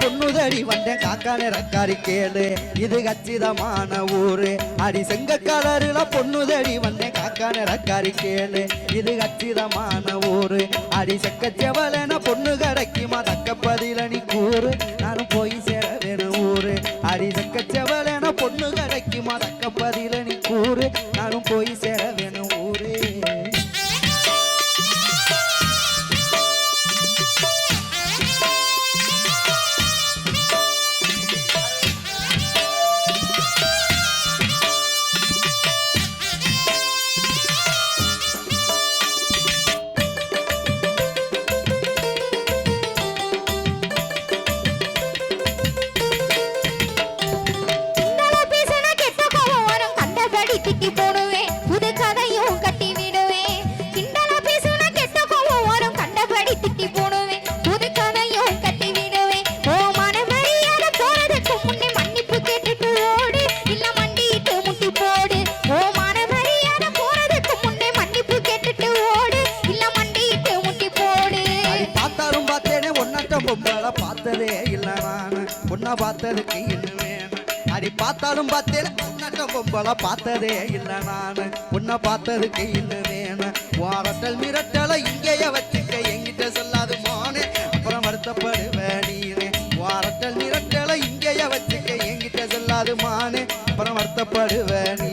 பொண்ணுதடி வந்தேன் காக்கான ரக்காரி கேளு. இது கச்சிதமான ஊரு. அடி செங்க கலருல பொண்ணுதடி வந்தேன் காக்கான ரக்காரி கேளு. இது கச்சிதமான ஊரு. அடி செக்க செவலன பொண்ணு கிடைக்குமா உங்களை பார்த்ததே இல்லை நான். உன்னை பார்த்ததுக்கு இன்னும் அடி பார்த்தாலும் பார்த்தேனே ஒன்னாட்டம் பொம்பளை பார்த்ததே இல்லை நான். உன்னை பார்த்ததுக்கு இன்னும் வேணும் வாரட்டல் மிரட்டலை இங்கேயே வச்சுக்க என்கிட்ட சொல்லாது மோனே. அப்புறம் வருத்தப்படுவேன் நீனே. வாரட்டல் மிரட்டலை இங்கேயே வச்சுக்க எங்கிட்ட சொல்லாது மானே. அப்புறம் வருத்தப்படுவேன் நீ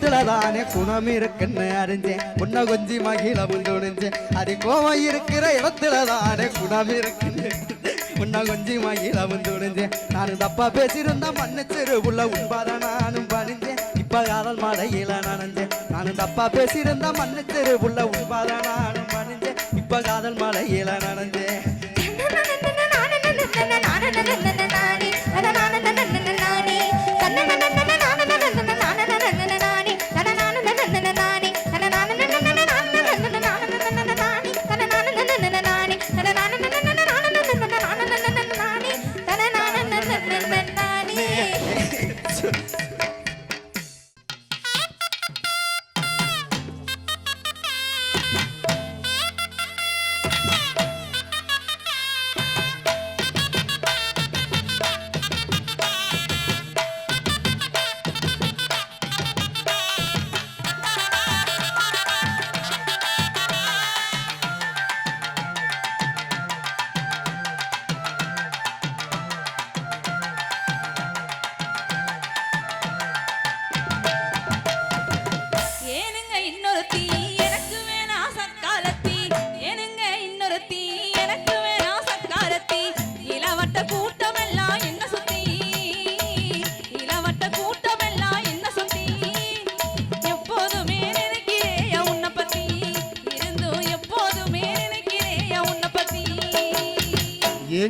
இருக்கிற தானே குணம் இருக்குன்னு அறிஞ்சேன் உன்னை கொஞ்சி மகிழ துணிஞ்சேன் அது கோவம் இருக்கிற இடத்துல தானே குணம் இருக்குன்னு உன்னை கொஞ்சி மகிழ துணிஞ்சேன் நானும் தப்பா பேசியிருந்தா மன்னிச்சிரு உள்ள உண்பாத நானும் பணிஞ்சேன் இப்ப காதல் மழையில நனைஞ்சேன் நானும் தப்பா பேசியிருந்தா மன்னிச்சிரு உள்ள உண்பாத நானும் பணிஞ்சேன் இப்ப காதல் மழையில நனைஞ்சேன்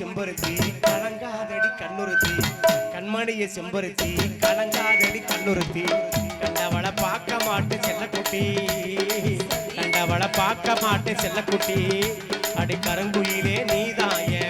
செம்பருத்தி கலங்காதடி கண்ணுறுத்தி. கண்மணிய செம்பருத்தி கலங்காதடி கண்ணுறுத்தி. கண்டவளை பார்க்க மாட்டு செல்லக்குட்டி. கண்டவளை பார்க்க மாட்டு செல்லக்குட்டி. அடி கருங்குயிலே நீதான் ஏன்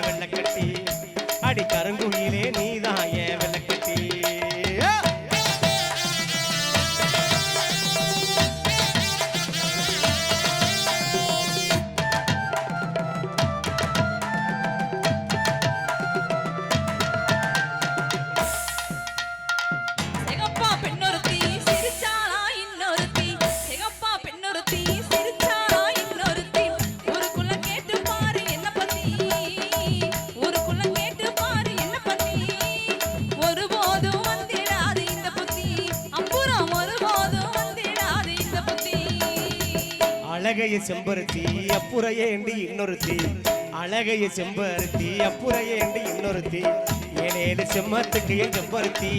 அழகைய செம்பருத்தி அப்புறையேண்டி இன்னொருத்தி. அழகைய செம்பருத்தி அப்புறையேண்டி இன்னொருத்தி. ஏழேழு செம்மத்துக்கு என் செம்பருத்தி.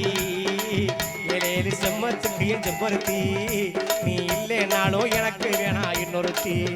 ஏழேழு செம்மத்துக்கு என் செம்பருத்தி. நீ இல்லைனாலும் எனக்கு வேணா இன்னொருத்தி.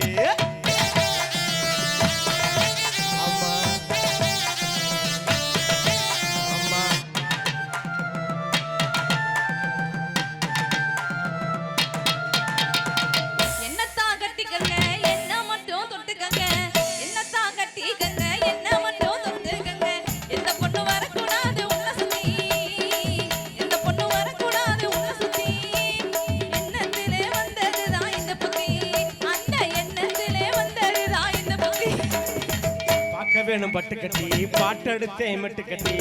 பார்க்க வேணும் பட்டு கட்டி. பாட்டெடுத்தேன் மெட்டு கட்டி.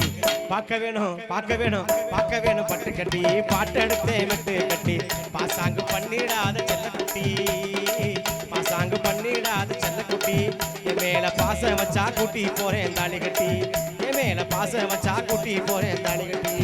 பார்க்க வேணும் பார்க்க வேணும் பார்க்க வேணும் பட்டு கட்டி. பாட்டெடுத்தேன் மெட்டு கட்டி. பாசாங்கு பண்ணிடாத செல்லக்குட்டி. பாசாங்கு பண்ணிடாத செல்லக்குட்டி. என் மேல பாசம் வச்சா கூட்டி போறேன் தாலி கட்டி என் மேல பாசம் வச்சா கூட்டி போறேன் தாலி கட்டி